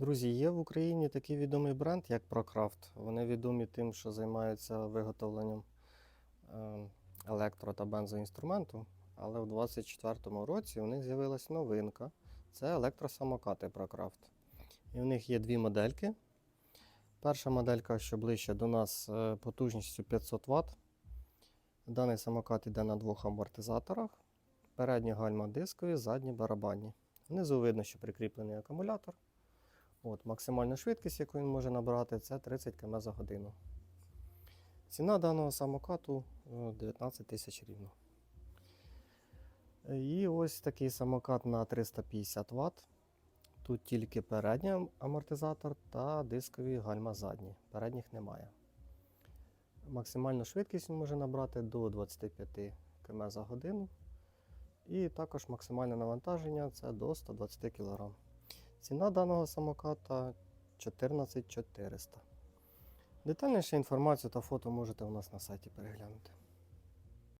Друзі, є в Україні такий відомий бренд, як ProCraft. Вони відомі тим, що займаються виготовленням е, електро та бензоінструменту. Але в 2024 році у них з'явилась новинка. Це електросамокати ProCraft. І в них є дві модельки. Перша моделька, що ближче до нас, е, потужністю 500 Вт. Даний самокат йде на двох амортизаторах. Передні гальма дискові, задні барабанні. Внизу видно, що прикріплений акумулятор. От, максимальна швидкість, яку він може набрати, це 30 км за годину. Ціна даного самокату е, 19 тисяч рівно. І ось такий самокат на 350 Вт. Тут тільки передній амортизатор та дискові гальма задні. Передніх немає. Максимальну швидкість він може набрати до 25 км за годину. І також максимальне навантаження це до 120 кг. Ціна даного самоката 14400. Детальніше інформацію та фото можете у нас на сайті переглянути.